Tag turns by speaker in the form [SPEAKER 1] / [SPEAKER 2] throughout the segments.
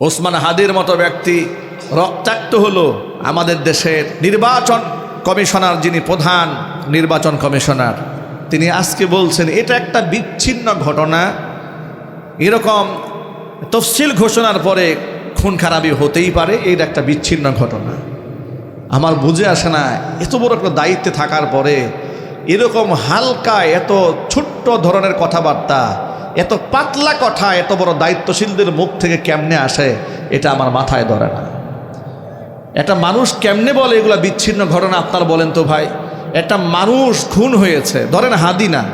[SPEAKER 1] ওসমান হাদির মতো ব্যক্তি রক্তাক্ত হলো আমাদের দেশের নির্বাচন কমিশনার যিনি প্রধান নির্বাচন কমিশনার। তিনি আজকে বলছেন, এটা একটা বিচ্ছিন্ন ঘটনা। এরকম তফসিল ঘোষণার পরে খুন খারাপি হতেই পারে, এটা একটা বিচ্ছিন্ন ঘটনা। আমার বুঝে আসে না, এত বড় একটা দায়িত্বে থাকার পরে এরকম হালকা, এত ছোট্ট ধরনের কথাবার্তা এত পাতলা কথা, এত বড় দায়িত্বশীলদের মুখ থেকে কেমনে আসে, এটা আমার মাথায় ধরে না। একটা মানুষ কেমনে বলে এগুলো বিচ্ছিন্ন ঘটনা, আপনার বলেন তো ভাই? একটা মানুষ খুন হয়েছে, ধরেন হাদি না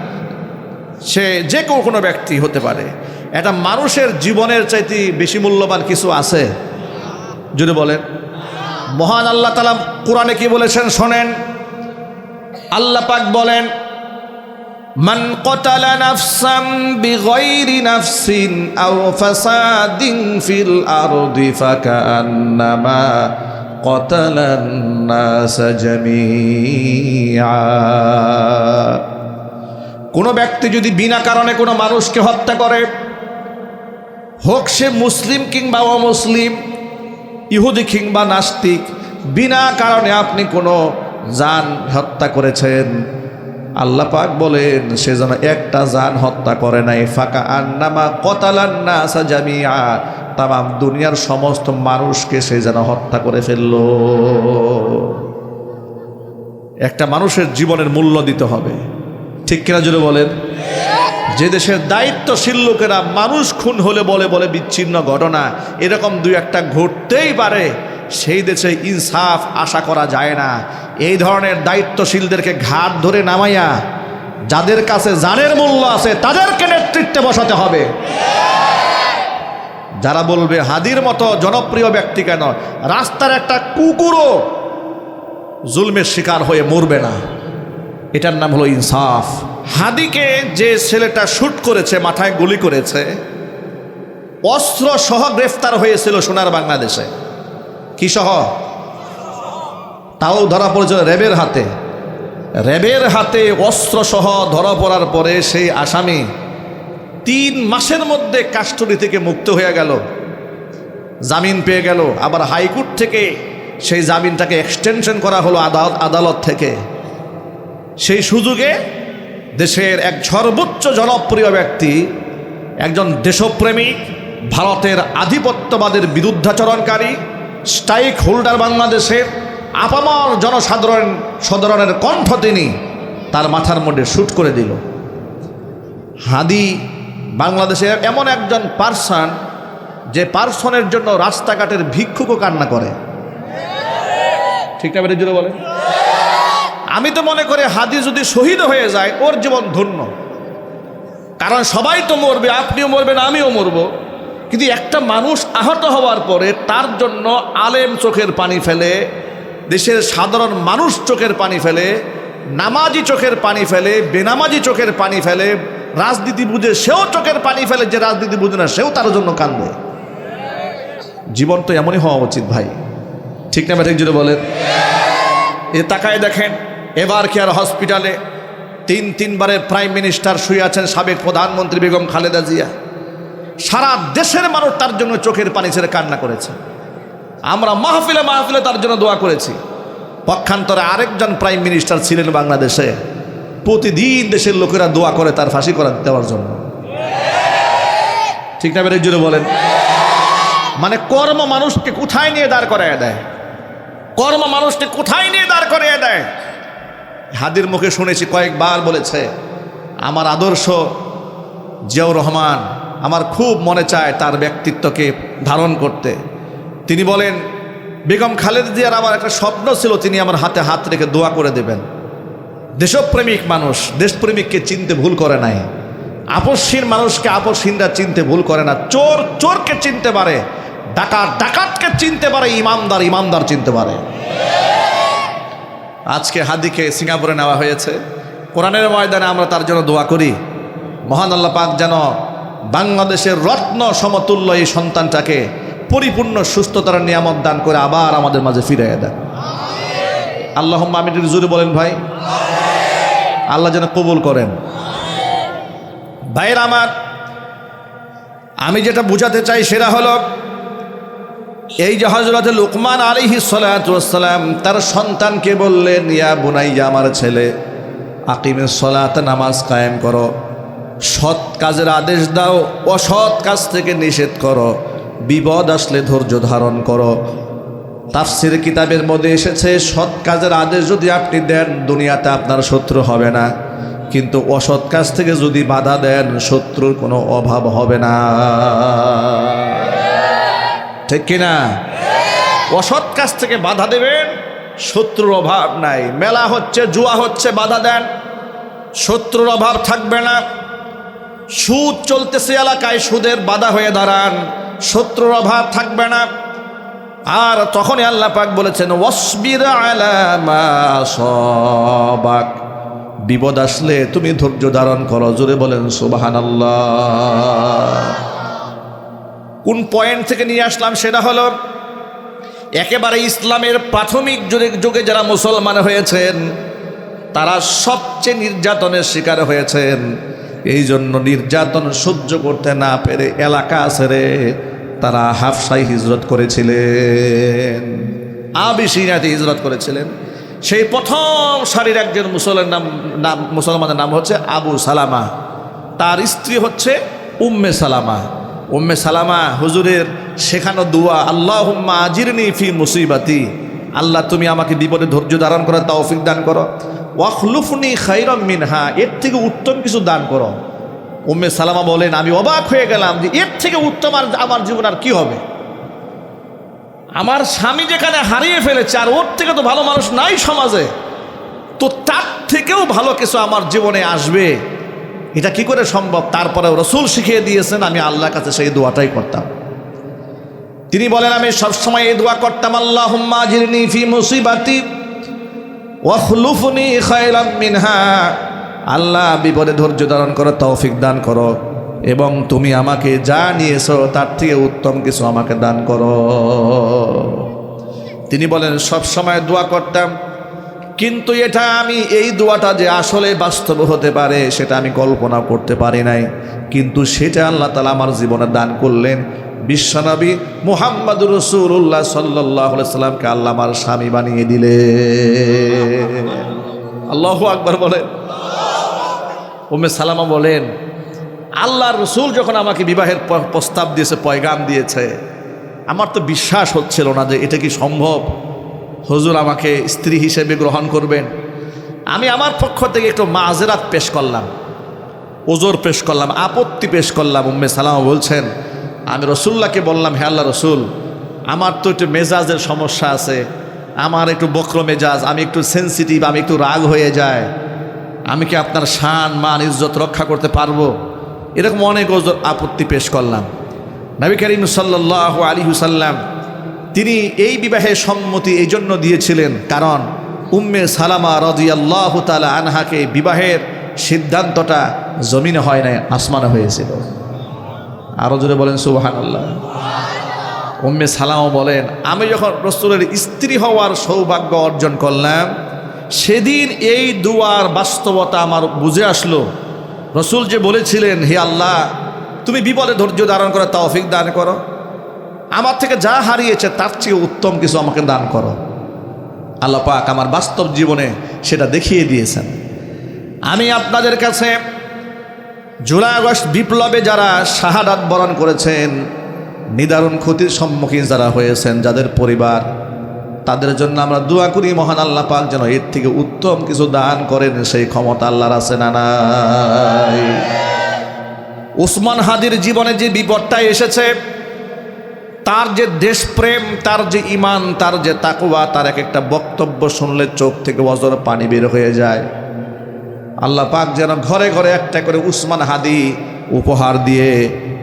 [SPEAKER 1] সে যে কেউ কোনো ব্যক্তি হতে পারে। একটা মানুষের জীবনের চাইতে বেশি মূল্যবান কিছু আছে? যদি বলেন। মহান আল্লাহ তালা কোরআনে কি বলেছেন? শোনেন। আল্লাহ পাক বলেন মান কতালা নাফসাম বিগয়রি নাফসিন আও ফাসাদিন ফিল আরদি ফাকান্নামা কতালান নাস জামিআ। কোনো ব্যক্তি যদি বিনা কারণে কোনো মানুষকে হত্যা করে, হোক সে মুসলিম কিংবা অমুসলিম, ইহুদি কিংবা নাস্তিক, বিনা কারণে আপনি কোনো যান হত্যা করেছেন। আল্লাহ পাক বলেন, সে যেন একটা জান হত্যা করে নাই। ফাঁকা আন্নামা কতালান্না আসা জামিয়া তাম দুনিয়ার সমস্ত মানুষকে সে যেন হত্যা করে ফেলল। একটা মানুষের জীবনের মূল্য দিতে হবে। ঠিক কিনা জুড়ে বলেন? যে দেশের দায়িত্বশীল লোকেরা মানুষ খুন হলে বলে বলে বিচ্ছিন্ন ঘটনা, এরকম দুই একটা ঘটতেই পারে। সেই দেশে ইনসাফ আশা করা যায় না। এই ধরনের দায়িত্বশীলদেরকে ঘাট ধরে নামাইয়া যাদের কাছে জানের মূল্য আছে, তাদেরকে নেতৃত্বে বসাতে হবে। যারা বলবে, হাদির মতো জনপ্রিয় ব্যক্তি কেন? রাস্তার একটা কুকুরও জুলমের শিকার হয়ে মরবে না। এটার নাম হলো ইনসাফ। হাদিকে যে ছেলেটা শ্যুট করেছে, মাথায় গুলি করেছে, অস্ত্র সহ গ্রেফতার হয়েছিল সোনার বাংলাদেশে। কি সহ? তাও ধরা পড়েছিল র্যাবের হাতে। র্যাবের হাতে অস্ত্র সহ ধরা পড়ার পরে সেই আসামি তিন মাসের মধ্যে কাস্টডি থেকে মুক্ত হয়ে গেল। জামিন পেয়ে গেল। আবার হাইকোর্ট থেকে সেই জামিনটাকে এক্সটেনশন করা হলো আদালত আদালত থেকে। সেই সুযোগে দেশের এক সর্বোচ্চ জনপ্রিয় ব্যক্তি, একজন দেশপ্রেমিক, ভারতের আধিপত্যবাদের বিরুদ্ধাচরণকারী স্ট্রাইক হোল্ডার বাংলাদেশের আপামর জনসাধারণ সাধারণের কণ্ঠ তিনি তার মাথার মধ্যে শ্যুট করে দিল। হাদি বাংলাদেশের এমন একজন পার্সন যে পার্সনের জন্য রাস্তাঘাটের ভিক্ষুকও কান্না করে। ঠিক না বেড়ে জুড়ে বলে? আমি তো মনে করি হাদি যদি শহীদ হয়ে যায়, ওর জীবন ধন্য। কারণ সবাই তো মরবে, আপনিও মরবেন, আমিও মরব। কিন্তু একটা মানুষ আহত হওয়ার পরে তার জন্য আলেম চোখের পানি ফেলে, দেশের সাধারণ মানুষ চোখের পানি ফেলে, নামাজি চোখের পানি ফেলে, বেনামাজি চোখের পানি ফেলে, রাজনীতি বুঝে সেও চোখের পানি ফেলে, যে রাজনীতি বুঝে না, সেও তার জন্য কান্দে জীবন তো এমনই হওয়া উচিত ভাই। ঠিক না ঠিক যদি বলেন? এ তাকায় দেখেন, এবার কেয়ার হসপিটালে তিন তিনবারের প্রাইম মিনিস্টার শুয়ে আছেন সাবেক প্রধানমন্ত্রী বেগম খালেদা জিয়া। সারা দেশের মানুষ তার জন্য চোখের পানি ছেড়ে কান্না করেছে। আমরা মাহফিলে মাহফিলে তার জন্য দোয়া করেছি। পক্ষান্তরে আরেকজন প্রাইম মিনিস্টার ছিলেন বাংলাদেশে। প্রতিদিন দেশের লোকেরা দোয়া করে তার ফাঁসি করা দেওয়ার জন্য। ঠিক না বের জন্য বলেন। মানে কর্ম মানুষকে কোথায় নিয়ে দাঁড় করায় দেয়? কর্ম মানুষকে কোথায় নিয়ে দাঁড় করিয়ে দেয়? হাদির মুখে শুনেছি, কয়েকবার বলেছে, আমার আদর্শ জিয়াউর রহমান আমার খুব মনে চায় তার ব্যক্তিত্বকে ধারণ করতে। তিনি বলেন, বেগম খালেদ জিয়ার আমার একটা স্বপ্ন ছিল তিনি আমার হাতে হাত রেখে দোয়া করে দেবেন। দেশপ্রেমিক মানুষ, দেশপ্রেমিককে চিনতে ভুল করে নাই। আপসহীন মানুষকে আপসহীনরা চিনতে ভুল করে না। চোর চোরকে চিনতে পারে, ডাকাত ডাকাতকে চিনতে পারে, ইমানদার ইমানদার চিনতে পারে। আজকে হাদিকে সিঙ্গাপুরে নেওয়া হয়েছে। কোরআনের ময়দানে আমরা তার জন্য দোয়া করি। মহান আল্লাহ পাক যেন বাংলাদেশের রত্ন সমতুল্য এই সন্তানটাকে পরিপূর্ণ সুস্থতার নিয়ামত দান করে আবার আমাদের মাঝে ফিরে দেন। আল্লাহ আমি জুড়ে বলেন ভাই। আল্লাহ যেন কবুল করেন। ভাইয়ের আমার, আমি যেটা বুঝাতে চাই সেটা হলো, এই যে হজরত লুকমান আলিহি সালাম তার সন্তানকে বললেন, ইয়া বুনাইয়া, আমার ছেলে আকিমের সলাতে নামাজ কায়েম করো। সৎ কাজের আদেশ দাও, অসৎ কাজ থেকে নিষেধ করো, বিপদ আসলে ধৈর্য ধারণ করো। তাফসির কিতাবের মধ্যে এসেছে, সৎ কাজের আদেশ যদি আপনি দেন, দুনিয়াতে আপনার শত্রু হবে না। কিন্তু অসৎ কাজ থেকে যদি বাধা দেন, শত্রুর কোনো অভাব হবে না। ঠিক কিনা অসৎ কাজ থেকে বাধা দেবেন, শত্রুর অভাব নাই। মেলা হচ্ছে, জুয়া হচ্ছে, বাধা দেন। শত্রুর অভাব থাকবে না। সুদ চলতেছে এলাকায়, সুদের বাধা হয়ে দাঁড়ান। শত্রুর অভাব থাকবে না। আর তখনই আল্লাহ পাক বলেছেন বিপদ আসলে তুমি ধৈর্য ধারণ করো, জোরে বলেন, সুবহানাল্লাহ। কোন পয়েন্ট থেকে নিয়ে আসলাম সেটা হলো, একেবারে ইসলামের প্রাথমিক যুগে যুগে যারা মুসলমান হয়েছেন, তারা সবচেয়ে নির্যাতনের শিকার হয়েছেন। এই জন্য নির্যাতন সহ্য করতে না পেরে এলাকা ছেড়ে তারা হাফসাই হিজরত করেছিলেন। আবিসিনাতে হিজরত করেছিলেন। সেই প্রথম সারির একজন মুসলের নাম নাম, মুসলমানের নাম হচ্ছে আবু সালামা। তার স্ত্রী হচ্ছে উম্মে সালামা। উম্মে সালামা, হুজুরের শেখানো দুয়া আল্লাহ আজিরনি ফি মুসিবাতি। আল্লাহ, তুমি আমাকে বিপদে ধৈর্য ধারণ করার তৌফিক দান করো। ওয়াখলুফনি খাইরম মিনহা, এর থেকে উত্তম কিছু দান করো। উম্মে সালামা বলেন, আমি অবাক হয়ে গেলাম যে এর থেকে উত্তম আর আমার জীবন আর কি হবে? আমার স্বামী যেখানে হারিয়ে ফেলেছে, আর ওর থেকে তো ভালো মানুষ নাই সমাজে, তো তার থেকেও ভালো কিছু আমার জীবনে আসবে। এটা কি করে সম্ভব? তারপরে রসুল শিখিয়ে দিয়েছেন, আমি আল্লাহর কাছে সেই দোয়াটাই করতাম। তিনি বলেন, আমি সবসময় এই দোয়া করতাম আল্লাহ ফি মুসিবাতি ওয়াখলুফনি খায়রাম মিনহা। আল্লাহ বিপদে ধৈর্য ধারণ করো, তৌফিক দান করো। এবং তুমি আমাকে যা নিয়েছো, তার থেকে উত্তম কিছু আমাকে দান করো। তিনি বলেন, সব সময় দোয়া করতাম, কিন্তু এটা আমি, এই দোয়াটা যে আসলে বাস্তব হতে পারে, সেটা আমি কল্পনা করতে পারি নাই। কিন্তু সেটা আল্লাহ তালা আমার জীবনে দান করলেন। বিশ্বনবী মুহাম্মদ রসুল্লাহ সাল্লাহ সাল্লামকে আল্লাহ আমার স্বামী বানিয়ে দিলে। আল্লাহ আকবর বলেন। ওমে সালামা বলেন আল্লাহ রসুল যখন আমাকে বিবাহের প্রস্তাব দিয়েছে, পয়গাম দিয়েছে, আমার তো বিশ্বাস হচ্ছিল না যে এটা কি সম্ভব। হজুর আমাকে স্ত্রী হিসেবে গ্রহণ করবেন। আমি আমার পক্ষ থেকে একটু মাজেরাত পেশ করলাম, ওজোর পেশ করলাম, আপত্তি পেশ করলাম, উম্মে সালামা বলছেন আমি রসুল্লাহকে বললাম, হে আল্লাহ রসুল, আমার তো একটু মেজাজের সমস্যা আছে, আমার একটু বক্র মেজাজ, আমি একটু সেন্সিটিভ আমি একটু রাগ হয়ে যায় আমি কি আপনার শান, মান, ইজ্জত রক্ষা করতে পারব? এরকম অনেক ওজোর আপত্তি পেশ করলাম। নবী করিম সাল্লাহ আলী হুসাল্লাম তিনি এই বিবাহে সম্মতি এই জন্য দিয়েছিলেন, কারণ উম্মে সালামা রদিয়াল্লাহ তালা আনহাকে বিবাহের সিদ্ধান্তটা জমিনে হয় নাই, আসমানে হয়েছিল। আরও জোরে বলেন সুবাহান আল্লাহ উম্মে সালামও বলেন, আমি যখন রসুলের স্ত্রী হওয়ার সৌভাগ্য অর্জন করলাম, সেদিন এই দুয়ার বাস্তবতা আমার বুঝে আসলো। রসুল যে বলেছিলেন, হে আল্লাহ, তুমি বিপদে ধৈর্য ধারণ করে তৌফিক দান করো। আমার থেকে যা হারিয়েছে, তার চেয়ে উত্তম কিছু আমাকে দান করো। আল্লাহ পাক আমার বাস্তব জীবনে সেটা দেখিয়ে দিয়েছেন। আমি আপনাদের কাছে জুলাই আগস্ট বিপ্লবে যারা শাহাদাত বরণ করেছেন, নিদারুণ ক্ষতির সম্মুখীন যারা হয়েছেন, যাদের পরিবার, তাদের জন্য আমরা দোয়া করি, মহান আল্লাহ পাক যেন এর থেকে উত্তম কিছু দান করেন, সেই ক্ষমতা আল্লাহর আছে না উসমান হাদির জীবনে যে বিপদটা এসেছে, তার যে দেশপ্রেম, তার যে ইমান তার যে তাকুয়া তার এক একটা বক্তব্য শুনলে চোখ থেকে অজর পানি বের হয়ে যায়। আল্লাহ পাক যেন ঘরে ঘরে একটা করে উসমান হাদি উপহার দিয়ে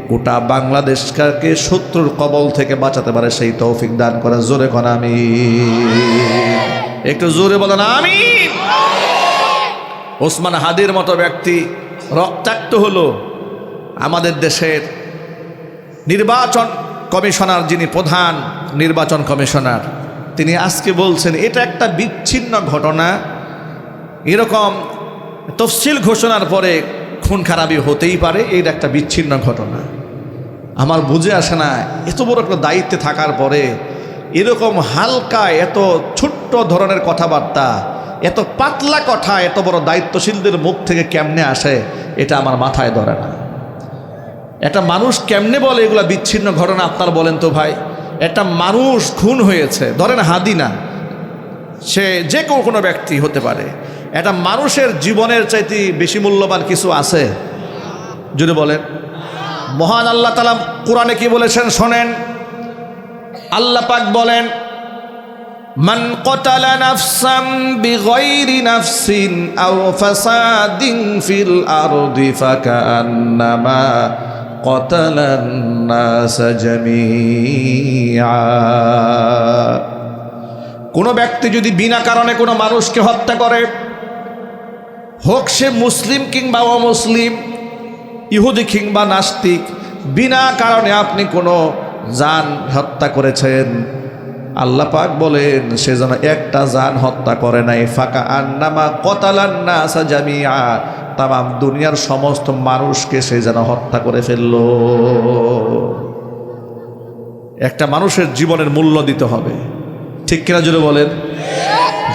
[SPEAKER 1] গোটা বাংলাদেশকে শত্রুর কবল থেকে বাঁচাতে পারে, সেই তৌফিক দান করে। জোরে কন আমি একটু জোরে বলেন আমি ওসমান হাদির মতো ব্যক্তি রক্তাক্ত হলো আমাদের দেশের নির্বাচন কমিশনার যিনি প্রধান নির্বাচন কমিশনার, তিনি আজকে বলছেন, এটা একটা বিচ্ছিন্ন ঘটনা। এরকম তফসিল ঘোষণার পরে খুন খারাপি হতেই পারে এটা একটা বিচ্ছিন্ন ঘটনা। আমার বুঝে আসে না, এত বড় একটা দায়িত্বে থাকার পরে এরকম হালকা, এত ছোট্ট ধরনের কথাবার্তা, এত পাতলা কথা, এত বড় দায়িত্বশীলদের মুখ থেকে কেমনে আসে, এটা আমার মাথায় ধরে না। একটা মানুষ কেমনে বলে এগুলা বিচ্ছিন্ন ঘটনা, আপনার বলেন তো ভাই? একটা মানুষ খুন হয়েছে, ধরেন হাদি না সে যে কোনো ব্যক্তি হতে পারে এটা মানুষের জীবনের চাইতে বেশি মূল্যবান কিছু আছে? যদি বলেন। মহান আল্লাহ তালা কোরআনে কি বলেছেন শোনেন। আল্লাহ পাক বলেন, মান কতালা নাফসাম বিগয়রি নাফসিন আও ফাসাদিন ফিল আরদি ফাকান্নামা কতালান নাস জামিআ। কোনো ব্যক্তি যদি বিনা কারণে কোনো মানুষকে হত্যা করে হোক সে মুসলিম কিংবা অমুসলিম, ইহুদি কিংবা নাস্তিক, বিনা কারণে আপনি কোনো যান হত্যা করেছেন। আল্লাহ পাক বলেন, সে যেন একটা যান হত্যা করে নাই। ফাঁকা আন্নামা কতালান্না আসা জামিয়া তামাম দুনিয়ার সমস্ত মানুষকে সে যেন হত্যা করে ফেলল। একটা মানুষের জীবনের মূল্য দিতে হবে। ঠিক কিনা জুড়ে বলেন?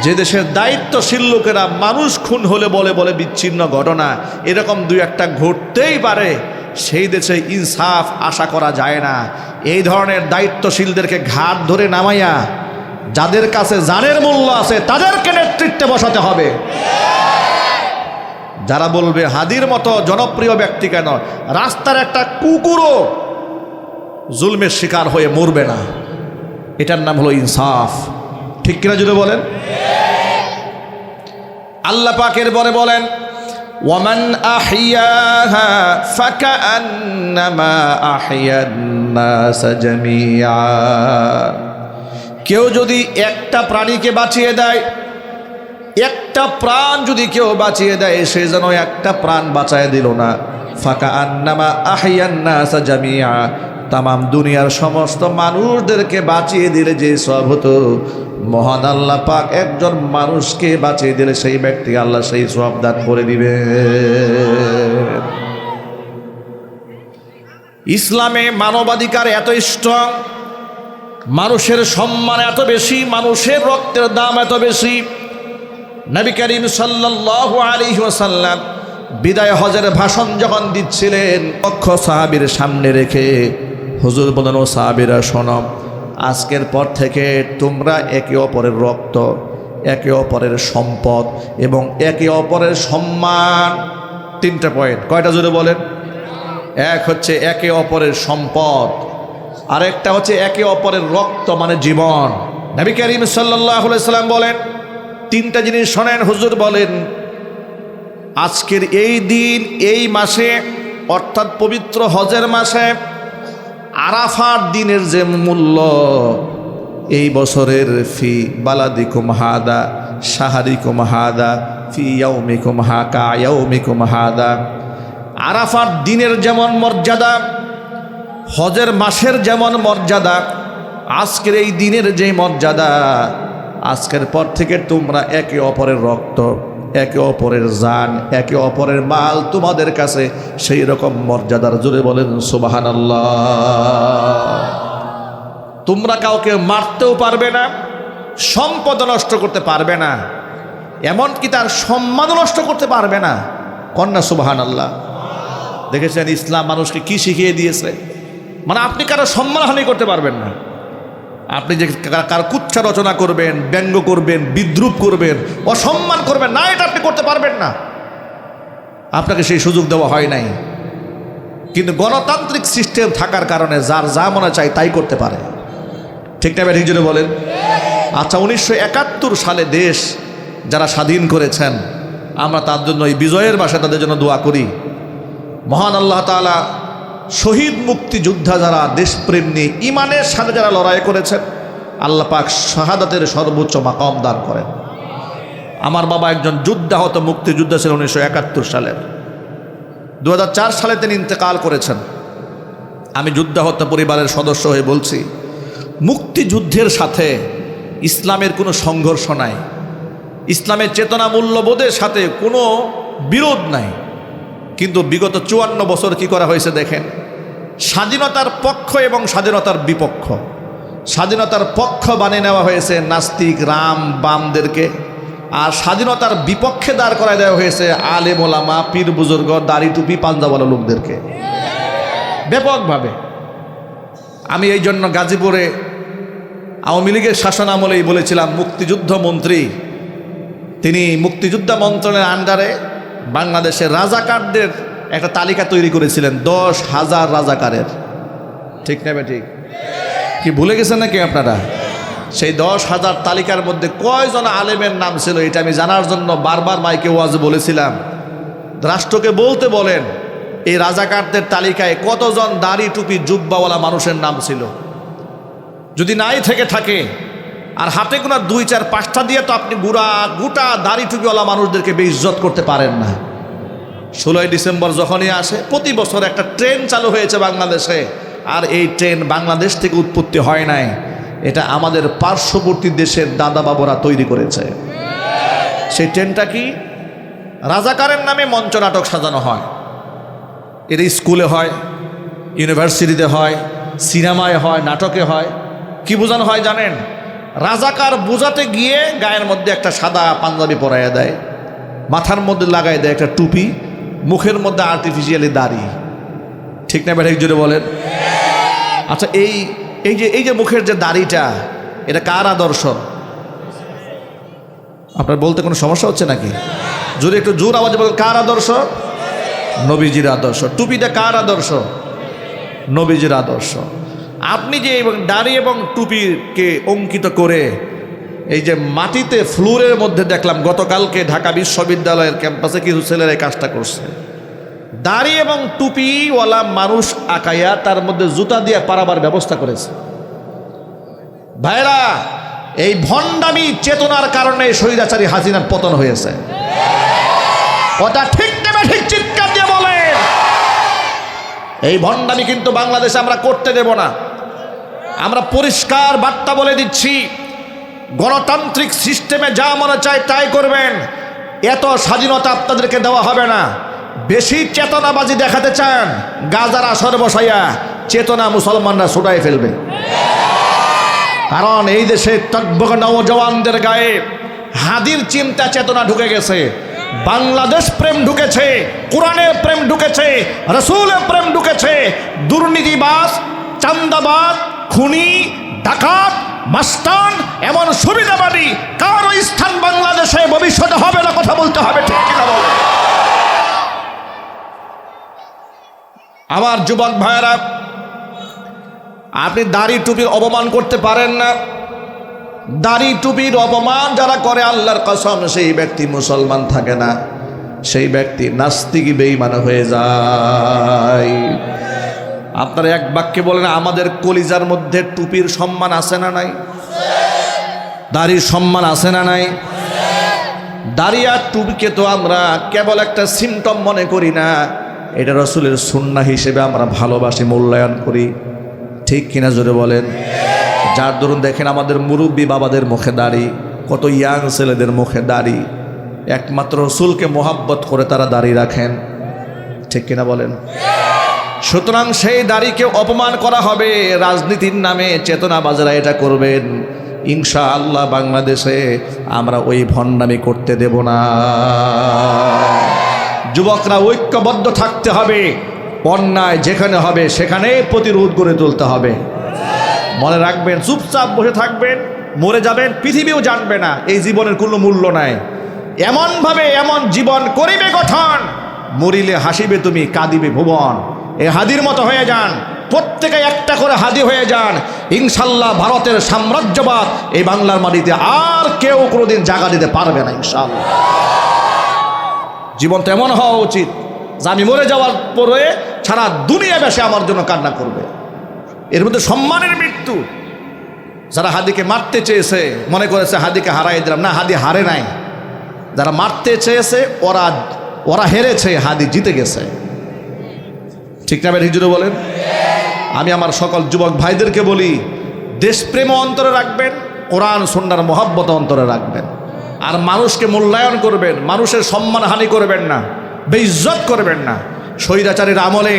[SPEAKER 1] যে দেশের দায়িত্বশীল লোকেরা মানুষ খুন হলে বলে বলে বিচ্ছিন্ন ঘটনা, এরকম দুই একটা ঘটতেই পারে, সেই দেশে ইনসাফ আশা করা যায় না। এই ধরনের দায়িত্বশীলদেরকে ঘাট ধরে নামাইয়া, যাদের কাছে জানের মূল্য আছে, তাদেরকে নেতৃত্বে বসাতে হবে। যারা বলবে হাদির মতো জনপ্রিয় ব্যক্তি কেন, রাস্তার একটা কুকুরও জুলমের শিকার হয়ে মরবে না। এটার নাম হলো ইনসাফ। ঠিক কিনা যদি বলেন? আল্লাহ পাকের পরে বলেন, ওয়ামান আহিয়াহা কেউ যদি একটা প্রাণীকে বাঁচিয়ে দেয়, একটা প্রাণ যদি কেউ বাঁচিয়ে দেয়, সে যেন একটা প্রাণ বাঁচায় দিল না। ফাঁকা আন্নামা আহিয়ান্নাস জামিয়া। তামাম দুনিয়ার সমস্ত মানুষদেরকে বাঁচিয়ে দিলে যে সব হতো। মহান আল্লাহ পাক একজন মানুষকে বাঁচিয়ে দিলে সেই ব্যক্তি আল্লাহ সেই সব দান করে দিবে। ইসলামে মানবাধিকার এত স্ট্রং মানুষের সম্মান এত বেশি, মানুষের রক্তের দাম এত বেশি। নবী করিম সাল্লাহ আলী ওসাল্লাম বিদায় হজের ভাষণ যখন দিচ্ছিলেন পক্ষ সাহাবির সামনে রেখে হুজুর বলেন, ও সাহাবিরা শোনম আজকের পর থেকে তোমরা একে অপরের রক্ত, একে অপরের সম্পদ এবং একে অপরের সম্মান তিনটা পয়েন্ট। কয়টা জুড়ে বলেন? এক হচ্ছে একে অপরের সম্পদ, আরেকটা হচ্ছে একে অপরের রক্ত মানে জীবন। নবী করিম সাল্লাম বলেন, তিনটা জিনিস শোনেন, হুজুর বলেন, আজকের এই দিন, এই মাসে, অর্থাৎ পবিত্র হজের মাসে আরাফার দিনের যে মূল্য, এই বছরের ফি, বালাদিকুম হাদা সাহারিকুম হাদা, ফি ইয়াউমিকুম হাকা, ইয়াউমিকুম হাদা। আরাফার দিনের যেমন মর্যাদা, হজের মাসের যেমন মর্যাদা, আজকের এই দিনের যে মর্যাদা, আজকের পর থেকে তোমরা একে অপরের রক্ত একে অপরের জান, একে অপরের মাল তোমাদের কাছে সেই রকম মর্যাদার জুড়ে বলেন সুবাহান তোমরা কাউকে মারতেও পারবে না, সম্পদ নষ্ট করতে পারবে না, এমনকি তার সম্মান নষ্ট করতে পারবে না। কন্যা সুবাহান আল্লাহ দেখেছেন ইসলাম মানুষকে কি শিখিয়ে দিয়েছে? মানে আপনি কারও সম্মানহানি করতে পারবেন না। আপনি যে কার কুচ্ছা রচনা করবেন, ব্যঙ্গ করবেন, বিদ্রুপ করবেন, অসম্মান করবেন, না, এটা আপনি করতে পারবেন না। আপনাকে সেই সুযোগ দেওয়া হয় নাই। কিন্তু গণতান্ত্রিক সিস্টেম থাকার কারণে যার যা মনে চায় তাই করতে পারে। ঠিক না ব্যাঠিক জন্য বলেন? আচ্ছা উনিশশো একাত্তর সালে দেশ যারা স্বাধীন করেছেন, আমরা তার জন্য এই বিজয়ের বাসায় তাদের জন্য দোয়া করি। মহান আল্লাহ তালা শহীদ মুক্তিযোদ্ধা যারা দেশপ্রেম নিয়ে ইমানের সাথে যারা লড়াই করেছেন, আল্লাহ পাক শাহাদাতের সর্বোচ্চ মাকাম দান করেন। আমার বাবা একজন যুদ্ধাহত মুক্তিযোদ্ধা ছিলেন উনিশশো একাত্তর সালের। দু হাজার চার সালে তিনি ইন্তেকাল করেছেন। আমি যুদ্ধাহত পরিবারের সদস্য হয়ে বলছি, মুক্তিযুদ্ধের সাথে ইসলামের কোনো সংঘর্ষ নাই। ইসলামের চেতনা মূল্যবোধের সাথে কোনো বিরোধ নাই। কিন্তু বিগত চুয়ান্ন বছর কি করা হয়েছে দেখেন? স্বাধীনতার পক্ষ এবং স্বাধীনতার বিপক্ষ। স্বাধীনতার পক্ষ বানিয়ে নেওয়া হয়েছে নাস্তিক রাম বামদেরকে। আর স্বাধীনতার বিপক্ষে দাঁড় করায় দেওয়া হয়েছে আলে ওলামা, পীর বুজুর্গ, দাড়ি টুপি পাঞ্জাবালা লোকদেরকে। ব্যাপকভাবে। আমি এই জন্য গাজীপুরে আওয়ামী লীগের শাসন আমলেই বলেছিলাম, মুক্তিযুদ্ধ মন্ত্রী, তিনি মুক্তিযোদ্ধা মন্ত্রণের আন্ডারে বাংলাদেশের রাজাকারদের একটা তালিকা তৈরি করেছিলেন, দশ হাজার রাজাকারের। ঠিক নেবে ঠিক কি ভুলে গেছেন নাকি আপনারা? সেই দশ হাজার তালিকার মধ্যে কয়জন আলেমের নাম ছিল, এটা আমি জানার জন্য বারবার মাইকে ওয়াজ বলেছিলাম। রাষ্ট্রকে বলতে বলেন, এই রাজাকারদের তালিকায় কতজন দাড়ি টুপি জুব্বাওয়ালা মানুষের নাম ছিল? যদি নাই থেকে থাকে আর হাতে গোনা দুই, চার, পাঁচটা দিয়ে তো আপনি গুড়া, গোটা দাড়ি টুপিওয়ালা মানুষদেরকে বেইজ্জত করতে পারেন না। ষোলোই ডিসেম্বর যখনই আসে, প্রতি বছর একটা ট্রেন চালু হয়েছে বাংলাদেশে। আর এই ট্রেন বাংলাদেশ থেকে উৎপত্তি হয় নাই। এটা আমাদের পার্শ্ববর্তী দেশের দাদা বাবুরা তৈরি করেছে। সেই ট্রেনটা কি? রাজাকারের নামে মঞ্চ নাটক সাজানো হয়। এটা স্কুলে হয়, ইউনিভার্সিটিতে হয়, সিনেমায় হয়, নাটকে হয়। কি বোঝানো হয় জানেন? রাজাকার বোঝাতে গিয়ে গায়ের মধ্যে একটা সাদা পাঞ্জাবি পরাইয়া দেয়, মাথার মধ্যে লাগাই দেয় একটা টুপি, মুখের মধ্যে আর্টিফিশিয়ালি দাড়ি। ঠিক না ব্যাঠিক জুড়ে বলেন। আচ্ছা এই এই যে এই যে মুখের যে দাড়িটা, এটা কার আদর্শ? আপনার বলতে কোনো সমস্যা হচ্ছে নাকি? যদি একটু জোর আওয়াজে বলেন, কার আদর্শ? নবীজির আদর্শ। টুপিটা কার আদর্শ? নবীজির আদর্শ। আপনি যে এবং দাড়ি এবং টুপিকে অঙ্কিত করে এই যে মাটিতে ফ্লোরের মধ্যে দেখলাম, গতকালকে ঢাকা বিশ্ববিদ্যালয়ের ক্যাম্পাসে কিছু ছেলেরা এই কাজটা করছে। দাড়ি এবং টুপিওয়ালা মানুষ আঁকাইয়া তার মধ্যে জুতা দিয়ে পারাবার ব্যবস্থা করেছে। ভাইরা, এই ভণ্ডামি চেতনার কারণে স্বৈরাচারী হাসিনার পতন হয়েছে। ওটা ঠিক নেবে ঠিক চিৎকার দিয়ে বলেন। এই ভণ্ডামি কিন্তু বাংলাদেশে আমরা করতে দেব না। আমরা পরিষ্কার বার্তা বলে দিচ্ছি, গণতান্ত্রিক সিস্টেমে যা মনে চায় তাই করবেন। এত স্বাধীনতা আপনাদেরকে দেওয়া হবে না। বেশি চেতনাবাজি দেখাতে চান, গাজার আসর বসাইয়া চেতনা মুসলমানরা ছুটাই ফেলবে। কারণ এই দেশে তকবক নওজওয়ানদের গায়ে হাদির চিন্তা চেতনা ঢুকে গেছে। বাংলাদেশ প্রেম ঢুকেছে, কোরআনের প্রেম ঢুকেছে, রসুলের প্রেম ঢুকেছে দুর্নীতিবাস চান্দাবাদ খুনি, ডাকাত মাস্তান এমন সুবিধাবাদী কারও স্থান বাংলাদেশে ভবিষ্যতে হবে না কথা বলতে হবে, ঠিক কিনা বলো? আমার যুবক ভাইয়েরা, আপনি দাড়ি টুপির অপমান করতে পারেন না। দাড়ি টুপির অপমান যারা করে আল্লাহর কসম, সেই ব্যক্তি মুসলমান থাকে না। সেই ব্যক্তি নাস্তিক বেইমান হয়ে যায়। আপনারা এক বাক্যে বলেন, আমাদের কলিজার মধ্যে টুপির সম্মান আছে না নাই? দাড়ির সম্মান আছে না নাই? দাড়ি আর টুপিকে তো আমরা কেবল একটা সিমটম মনে করি না। এটা রসুলের সুন্না হিসেবে আমরা ভালোবাসি, মূল্যায়ন করি। ঠিক কিনা জোরে বলেন? যার দরুন দেখেন, আমাদের মুরব্বী বাবাদের মুখে দাড়ি, কত ইয়াং ছেলেদের মুখে দাড়ি। একমাত্র রসুলকে মোহাব্বত করে তারা দাড়ি রাখেন। ঠিক কিনা বলেন? সুতরাং সেই দাড়িকে অপমান করা হবে। রাজনীতির নামে চেতনা বাজারা এটা করবেন। ইনশা আল্লাহ বাংলাদেশে আমরা ওই ভণ্ডামি করতে দেব না। যুবকরা ঐক্যবদ্ধ থাকতে হবে। অন্যায় যেখানে হবে সেখানে প্রতিরোধ করে তুলতে হবে। মনে রাখবেন, চুপচাপ বসে থাকবেন, মরে যাবেন, পৃথিবীও জানবে না, এই জীবনের কোনো মূল্য নাই। এমনভাবে এমন জীবন করিবে গঠন, মরিলে হাসিবে তুমি, কাঁদিবে ভুবন। এ হাদির মতো হয়ে যান। প্রত্যেকে একটা করে হাদি হয়ে যান। ইনশাল্লাহ ভারতের সাম্রাজ্যবাদ এই বাংলার মাটিতে আর কেউ কোনোদিন জায়গা দিতে পারবে না, ইনশাল্লাহ। জীবন তো এমন হওয়া উচিত যে আমি মরে যাওয়ার পরে সারা দুনিয়া বেশে আমার জন্য কান্না করবে। এর মধ্যে সম্মানের মৃত্যু। যারা হাদিকে মারতে চেয়েছে, মনে করেছে হাদিকে হারাই দিলাম। না, হাদি হারে নাই। যারা মারতে চেয়েছে, ওরা ওরা হেরেছে, হাদি জিতে গেছে। ঠিক না ঠিক জুড়ে বলেন? আমি আমার সকল যুবক ভাইদেরকে বলি, দেশপ্রেম অন্তরে রাখবেন, কোরআন সন্ন্যার মহাব্বত অন্তরে রাখবেন। আর মানুষকে মূল্যায়ন করবেন, মানুষের সম্মান হানি করবেন না, বেইজ্জত করবেন না। স্বৈরাচারীর আমলে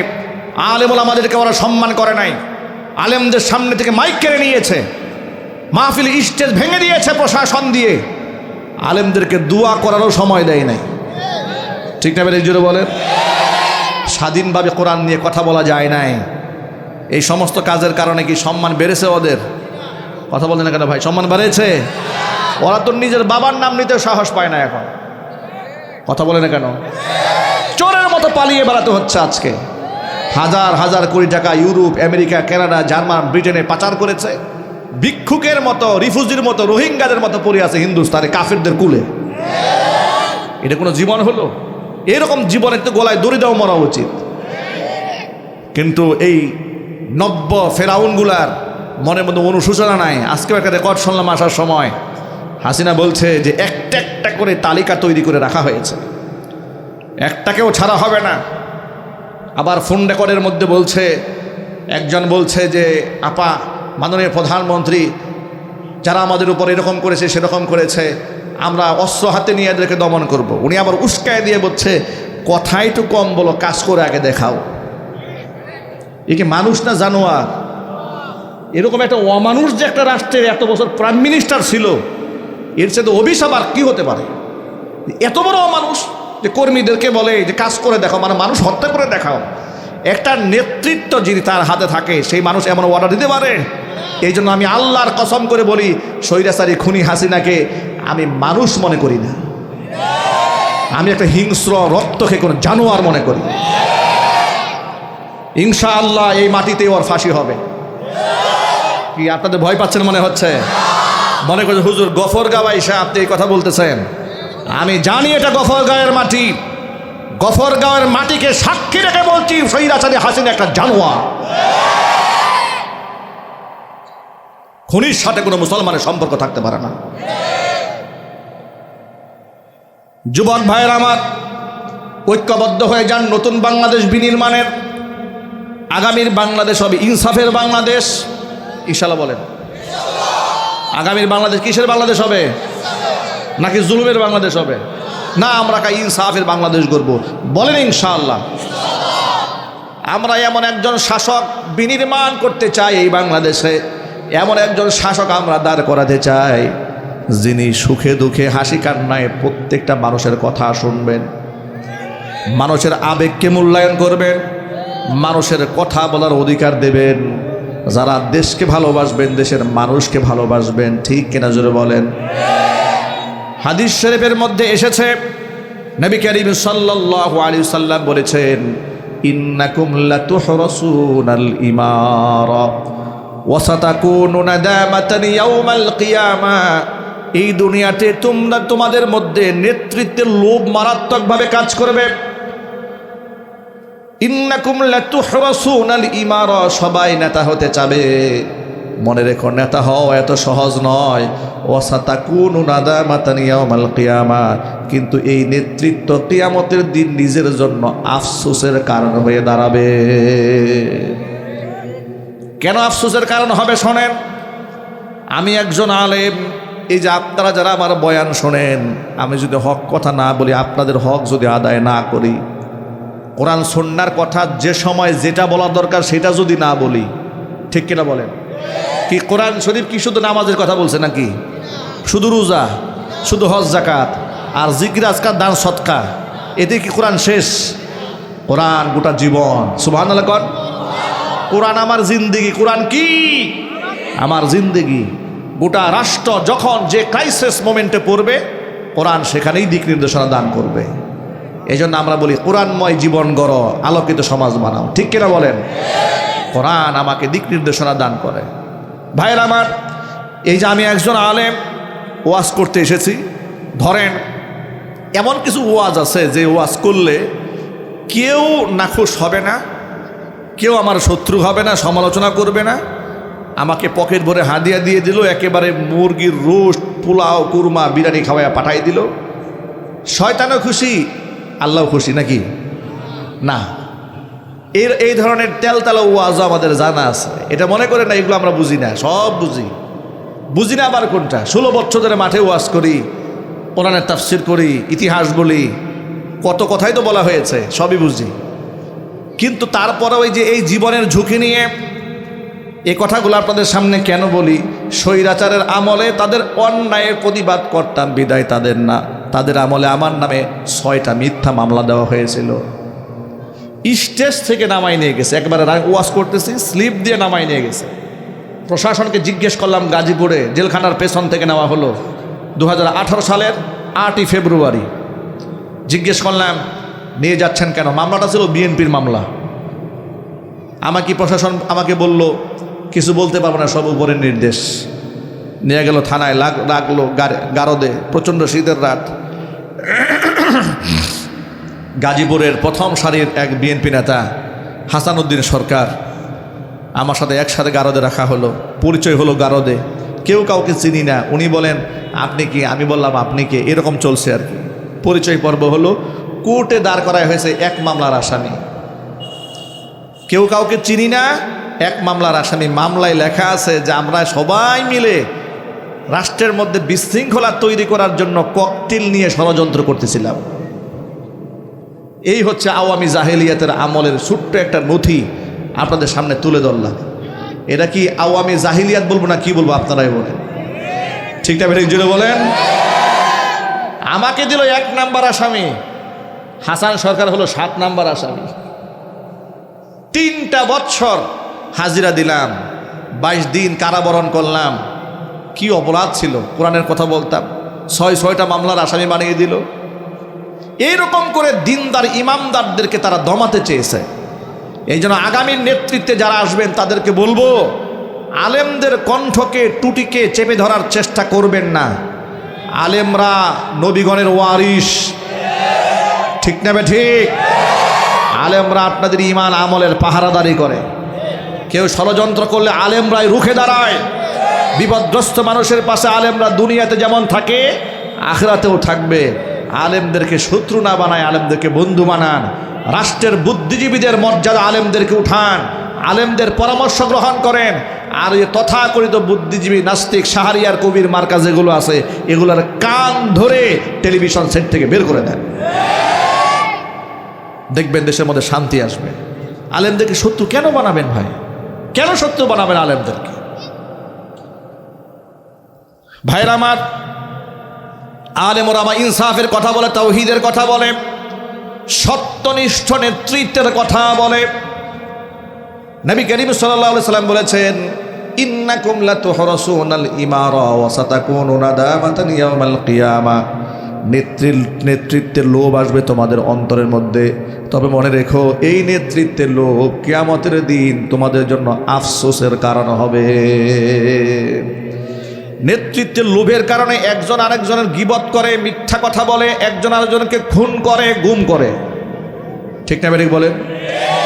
[SPEAKER 1] আলেমুল আমাদেরকে ওরা সম্মান করে নাই, আলেমদের সামনে থেকে মাইক কেড়ে নিয়েছে, মাহফিল স্টেজ ভেঙে দিয়েছে প্রশাসন দিয়ে। আলেমদেরকে দোয়া করারও সময় দেয় নাই। ঠিক না বেড়ে জুড়ে বলেন? স্বাধীনভাবে কোরআন নিয়ে কথা বলা যায় নাই। এই সমস্ত কাজের কারণে কি সম্মান বেড়েছে ওদের? কথা বলেন না কেন ভাই? সম্মান বেড়েছে? ওরা তো নিজের বাবার নাম নিতে সাহস পায় না এখন। কথা বলে না কেন? চোরের মতো পালিয়ে বেড়াতে হচ্ছে আজকে। হাজার হাজার কোটি টাকা ইউরোপ, আমেরিকা, কানাডা, জার্মান, ব্রিটেনে পাচার করেছে। ভিক্ষুকের মতো রিফুজির মতো, রোহিঙ্গাদের মতো পড়ে আছে হিন্দুস্তানে, কাফিরদের কুলে। এটা কোনো জীবন হলো? এরকম জীবনের তো গলায় দড়ি দেওয়া মরা উচিত। কিন্তু এই নব্য ফেরাউনগুলার মনের মধ্যে অনুশোচনা নাই। আজকেও একটা রেকর্ড শুনলাম আসার সময়। হাসিনা বলছে যে একটা একটা করে তালিকা তৈরি করে রাখা হয়েছে। একটাকেও ছাড়া হবে না। আবার ফোন রেকর্ডের মধ্যে বলছে, একজন বলছে যে, আপা, মাননীয় প্রধানমন্ত্রী, যারা আমাদের উপর এরকম করেছে, সেরকম করেছে। আমরা অস্ত্র হাতে নিয়ে এদেরকে দমন করব। উনি আবার উস্কায় দিয়ে বলছে কথাই একটু কম বলো, কাজ করে আগে দেখাও। এ কি মানুষ না জানোয়ার? এরকম একটা অমানুষ যে একটা রাষ্ট্রের এত বছর প্রাইম মিনিস্টার ছিল, এর সাথে অভিশাপ আর কি হতে পারে? এত বড় অমানুষ যে কর্মীদেরকে বলে, যে কাজ করে দেখাও। মানে মানুষ হত্যা করে দেখাও। একটা নেতৃত্ব যদি তার হাতে থাকে, সেই মানুষ এমন অর্ডার দিতে পারে? এই জন্য আমি আল্লাহর কসম করে বলি সৈরাসারি খুনি হাসিনাকে আমি মানুষ মনে করি না। আমি একটা হিংস্র রক্তকে কোনো জানোয়ার মনে করি। ইনশা আল্লাহ এই মাটিতে ওর ফাঁসি হবে। কি আপনাদের ভয় পাচ্ছেন মনে হচ্ছে? মনে করছে হুজুর, গফর গাওয়াই সে আপনি এই কথা বলতেছেন। আমি জানি এটা গফর গাঁয়ের মাটি। গফর গাঁয়ের মাটিকে সাক্ষী রেখে বলছি সৈরাচারি হাসিন একটা জানোয়ার। খুনির সাথে কোনো মুসলমানের সম্পর্ক থাকতে পারে না। যুবক ভাইয়ের আমার, ঐক্যবদ্ধ হয়ে যান নতুন বাংলাদেশ বিনির্মাণের। আগামীর বাংলাদেশ হবে ইনসাফের বাংলাদেশ। ইশালা বলেন। আগামীর বাংলাদেশ কিসের বাংলাদেশ হবে? নাকি জুলুমের বাংলাদেশ হবে? না, আমরা কা ইনসাফের বাংলাদেশ করব বলেন ইনশাআল্লাহ আমরা এমন একজন শাসক বিনির্মাণ করতে চাই এই বাংলাদেশে। এমন একজন শাসক আমরা দাঁড় করাতে চাই। যিনি সুখে দুঃখে হাসি কান্নায় প্রত্যেকটা মানুষের কথা শুনবেন। মানুষের আবেগকে মূল্যায়ন করবেন। মানুষের কথা বলার অধিকার দেবেন। যারা দেশকে ভালোবাসবেন, দেশের মানুষকে ভালোবাসবেন, ঠিক কিনা জোরে বলেন? হাদিস শরীফের মধ্যে এসেছে, নবী করিম সাল্লাল্লাহু আলাইহি সাল্লাম বলেছেন লাতুহরাসুনাল ইমারা ওয়া সাতাকুনু নাদামাতান ইয়াউমাল কিয়ামা। এই দুনিয়াতে তোমরা তোমাদের মধ্যে নেতৃত্বের লোভ মারাত্মকভাবে কাজ করবে। ইমারা, সবাই নেতা হতে চাবে। মনে রেখো, নেতা হওয়া এত সহজ নয়। কিয়ামা। কিন্তু এই নেতৃত্ব কিয়ামতের দিন নিজের জন্য আফসোসের কারণ হয়ে দাঁড়াবে। কেন আফসোসের কারণ হবে শোনেন? আমি একজন আলেম। এই যে আপনারা যারা আমার বয়ান শোনেন, আমি যদি হক কথা না বলি, আপনাদের হক যদি আদায় না করি, কোরআন সন্ন্যার কথা যে সময় যেটা বলা দরকার সেটা যদি না বলি, ঠিক কিনা বলেন? কি কোরআন শরীফ কি শুধু নামাজের কথা বলছে নাকি? শুধু রোজা, শুধু হজ জাকাত আর জিকির, আজকার, দান, সৎকা, এতে কি কোরআন শেষ? কোরআন গোটা জীবন সুবাহান কোরআন আমার জিন্দিগি, কোরআন কি? আমার জিন্দিগি। গোটা রাষ্ট্র যখন যে ক্রাইসিস মোমেন্টে পড়বে, কোরআন সেখানেই দিক নির্দেশনা দান করবে। এই আমরা বলি, কোরআনময় জীবন গড়, আলোকিত সমাজ বানাও। ঠিক কিনা বলেন? কোরআন আমাকে দিক নির্দেশনা দান করে। ভাইয়ের আমার, এই যে আমি একজন আলেম, ওয়াজ করতে এসেছি। ধরেন, এমন কিছু ওয়াজ আছে যে ওয়াজ করলে কেউ নাখুশ হবে না, কেউ আমার শত্রু হবে না, সমালোচনা করবে না আমাকে পকেট ভরে হাদিয়া দিয়ে দিল, একেবারে মুরগির রোস্ট, পোলাও, কুরমা, বিরিয়ানি খাওয়াইয়া পাঠাই দিল। শয়তানও খুশি, আল্লাহ খুশি নাকি? না। এর এই ধরনের তেলতালা ওয়াজও আমাদের জানা আছে। এটা মনে করে না, এগুলো আমরা বুঝি না, সব বুঝি। বুঝি না আবার কোনটা? ষোলো বছর ধরে মাঠে ওয়াজ করি, কোরআনের তাফসির করি, ইতিহাস বলি, কত কথাই তো বলা হয়েছে, সবই বুঝি। কিন্তু তারপরে ওই যে এই জীবনের ঝুঁকি নিয়ে এই কথাগুলো আপনাদের সামনে কেন বলি? স্বৈরাচারের আমলে তাদের অন্যায়ের প্রতিবাদ করতাম বিদায় তাদের না। তাদের আমলে আমার নামে ছয়টা মিথ্যা মামলা দেওয়া হয়েছিল। স্টেজ থেকে নামাই নিয়ে গেছে। একবারে ওয়াশ করতেছি, স্লিপ দিয়ে নামাই নিয়ে গেছে। প্রশাসনকে জিজ্ঞেস করলাম, গাজীপুরে জেলখানার পেছন থেকে নেওয়া হলো। দু হাজার আঠারো সালের আটই ফেব্রুয়ারি। জিজ্ঞেস করলাম, নিয়ে যাচ্ছেন কেন? মামলাটা ছিল বিএনপির মামলা। আমাকে প্রশাসন আমাকে বলল কিছু বলতে পারব না, সব উপরের নির্দেশ। নিয়ে গেল থানায়, লাগ রাখল গারদে, প্রচণ্ড শীতের রাত। গাজীপুরের প্রথম সারির এক বিএনপি নেতা, হাসানুদ্দিন সরকার, আমার সাথে একসাথে গারদে রাখা হলো, পরিচয় হলো গারদে। কেউ কাউকে চিনি না, উনি বলেন, আপনি কি? আমি বললাম, আপনি কে? এরকম চলছে আর কি। পরিচয় পর্ব হলো, কোর্টে দাঁড় করায় হয়েছে এক মামলার আসামি। কেউ কাউকে চিনি না এক মামলার আসামি মামলায় লেখা আছে যে আমরা সবাই মিলে রাষ্ট্রের মধ্যে বিশৃঙ্খলা তৈরি করার জন্য ককটিল নিয়ে ষড়যন্ত্র করতেছিলাম। এই হচ্ছে আওয়ামী জাহেলিয়াতের আমলের ছোট্ট একটা নথি আপনাদের সামনে তুলে ধরলাম। এটা কি আওয়ামী জাহিলিয়াত বলব না কি বলব আপনারাই বলেন। ঠিকটা বেঠিক জুড়ে বলেন? আমাকে দিল এক নাম্বার আসামি, হাসান সরকার হলো সাত নাম্বার আসামি। তিনটা বছর হাজিরা দিলাম, বাইশ দিন কারাবরণ করলাম। কি অপরাধ ছিল? কোরআনের কথা বলতাম। ছয়, ছয়টা মামলার আসামি বানিয়ে দিল। এইরকম করে দিনদার ইমামদারদেরকে তারা দমাতে চেয়েছে। এই জন্য আগামীর নেতৃত্বে যারা আসবেন, তাদেরকে বলব, আলেমদের কণ্ঠকে, টুটিকে চেপে ধরার চেষ্টা করবেন না। আলেমরা নবীগণের ওয়ারিস ঠিক না বে ঠিক? আলেমরা আপনাদের ইমান আমলের পাহারাদারি করে। কেউ ষড়যন্ত্র করলে আলেমরাই রুখে দাঁড়ায়। বিপদগ্রস্ত মানুষের পাশে আলেমরা দুনিয়াতে যেমন থাকে, আখরাতেও থাকবে। আলেমদেরকে শত্রু না বানায়, আলেমদেরকে বন্ধু বানান। রাষ্ট্রের বুদ্ধিজীবীদের মর্যাদা আলেমদেরকে উঠান। আলেমদের পরামর্শ গ্রহণ করেন। আর এই তথাকথিত বুদ্ধিজীবী, নাস্তিক সাহারিয়ার কবির মার্কা যেগুলো আছে, এগুলোর কান ধরে টেলিভিশন সেট থেকে বের করে দেন। দেখবেন দেশের মধ্যে শান্তি আসবে। আলেমদেরকে শত্রু কেন বানাবেন ভাই? কেন শত্রু বানাবেন আলেমদেরকে? ভাইরা আমার, আলেমরা আমার ইনসাফের কথা বলে তৌহিদের কথা বলে, সত্যনিষ্ঠ নেতৃত্বের কথা বলে। নবী করিম আলাইহি সাল্লাম বলেছেন, ইন্নাকুম লাতুহরাসুনাল ইমারা ওয়া সাতাকুনুনা দামাতান ইয়াউমাল কিয়ামা। নেতৃ নেতৃত্বের লোভ আসবে তোমাদের অন্তরের মধ্যে। তবে মনে রেখো, এই নেতৃত্বের লোভ কেয়ামতের দিন তোমাদের জন্য আফসোসের কারণ হবে। নেতৃত্বের লোভের কারণে একজন আরেকজনের গিবত করে, মিথ্যা কথা বলে, একজন আরেকজনকে খুন করে, গুম করে। ঠিক না বেরিক বলেন?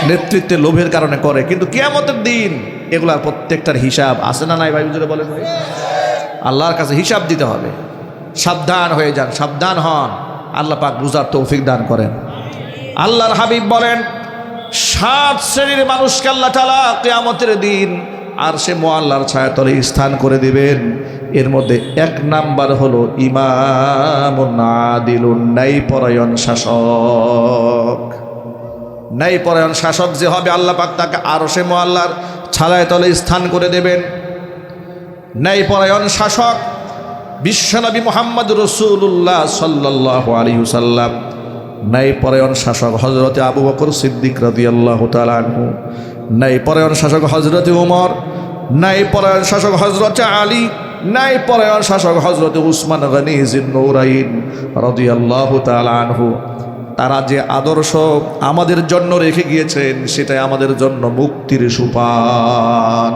[SPEAKER 1] নেতৃত্বের লোভের কারণে করে, কিন্তু কেয়ামতের দিন এগুলার প্রত্যেকটার হিসাব আছে না নাই ভাই বলেন আল্লাহর কাছে হিসাব দিতে হবে। সাবধান হয়ে যান, সাবধান হন। আল্লাহ পাক বুঝার তৌফিক দান করেন। আল্লাহর হাবিব বলেন, সাত শ্রেণির মানুষকে আল্লাহ তালা কেয়ামতের দিন আর সে মোয়াল্লার ছায়াতলে স্থান করে দিবেন। এর মধ্যে এক নাম্বার হলো ইমাম নাই পরায়ণ শাসক। ন্যায় পরায়ণ শাসক যে হবে, আল্লাহ পাক তাকে আরও সে মোয়াল্লার ছালায় তলে স্থান করে দেবেন। ন্যায় পরায়ণ শাসক বিশ্বনবী মোহাম্মদ রসুল্লাহ সাল্লাহ আলিউসাল্লাম ন্যায় পরায়ণ শাসক হজরতে আবু বকর সিদ্দিক রদি আল্লাহ তালু ন্যায় পরায়ণ শাসক হজরতে উমর ন্যায় পরায়ণ শাসক হজরতে আলী ন্যায় পরায়ণ শাসক হজরতে উসমান গনি জিন্নৌরাইন রদি আল্লাহ তালু তারা যে আদর্শ আমাদের জন্য রেখে গিয়েছেন, সেটাই আমাদের জন্য মুক্তির সুপান।